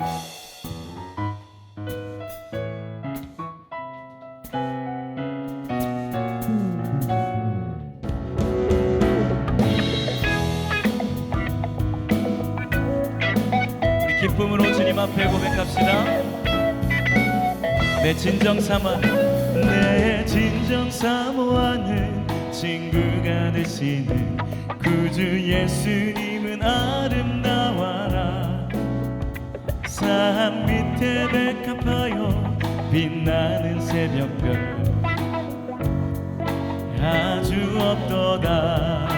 우리 기쁨으로 주님 앞에 고백합시다. 내 진정 삼아 내 진정 사모하는 친구가 되시는 구주 예수님은 아름다워라 산 밑에 백합하여 빛나는 새벽별. 아주 없도다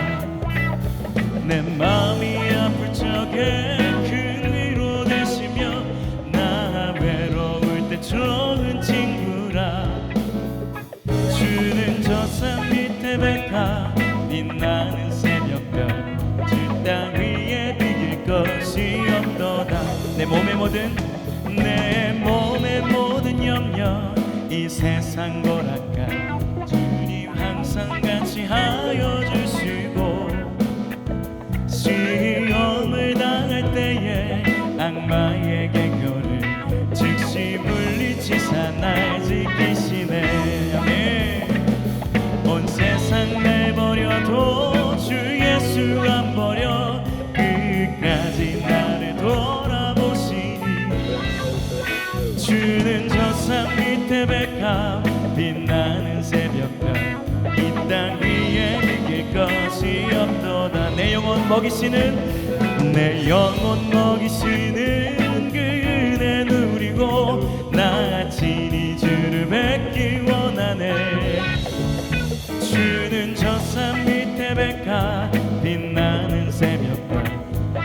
내 마음이 아플 적에 큰 위로 되시며 나 외로울 때 좋은 친구라. 주는 저산 밑에 백화 빛나는 새벽별. 주 땅 위에 비길 것이 없도다. 내 몸의 모든 세상 고락가 주님 항상 같이 하여 주시고. 시험을 당할 때에 악마의 개 백합 빛나는 새벽별 이 땅 위에 이길 것이 없도다. 내 영혼 먹이시는 내 영혼 먹이시는 그 은혜 누리고 나 친히 주를 뵙기 원하네. 주는 저산 밑에 백화 빛나는 새벽별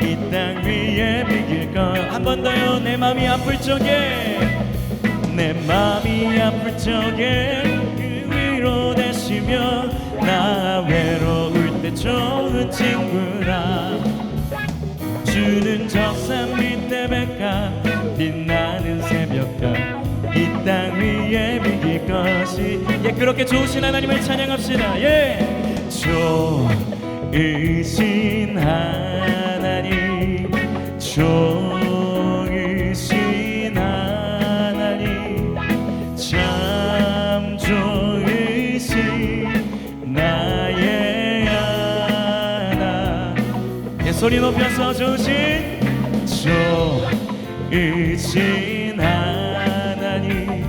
이 땅 위에 비길 것 한 번 더요 내 맘이 아플 적에 내 맘이 아플 적에 그 위로 되시며 나 외로울 때 좋은 친구라. 주는 저산 밑에 백합 빛나는 새벽별 이 땅 위에 비길 것이. 예 그렇게 좋으신 하나님을 찬양합시다. 예. 좋으신 하나님 소리 높여서 좋으신 좋으신 하나님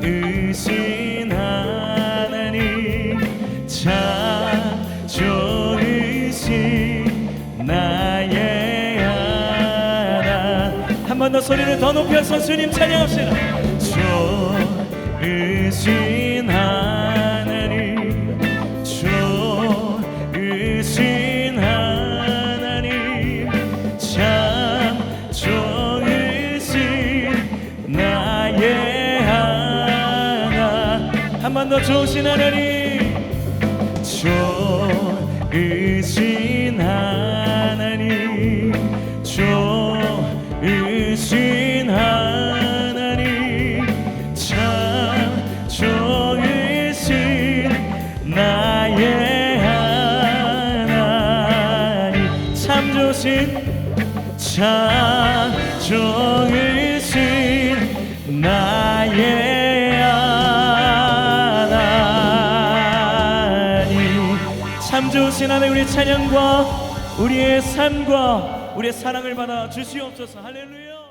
좋으신 하나님 참 좋으신 나의 하나. 한 번 더 소리를 더 높여서 주님 찬양합시다. 좋으신 하나님 더 좋으신 하나님. 좋으신 하나님. 좋으신 하나님. 참 좋으신 나의 하나님. 참 좋으신 참 좋으신 참 좋으신 하나님 우리의 찬양과 우리의 삶과 우리의 사랑을 받아 주시옵소서. 할렐루야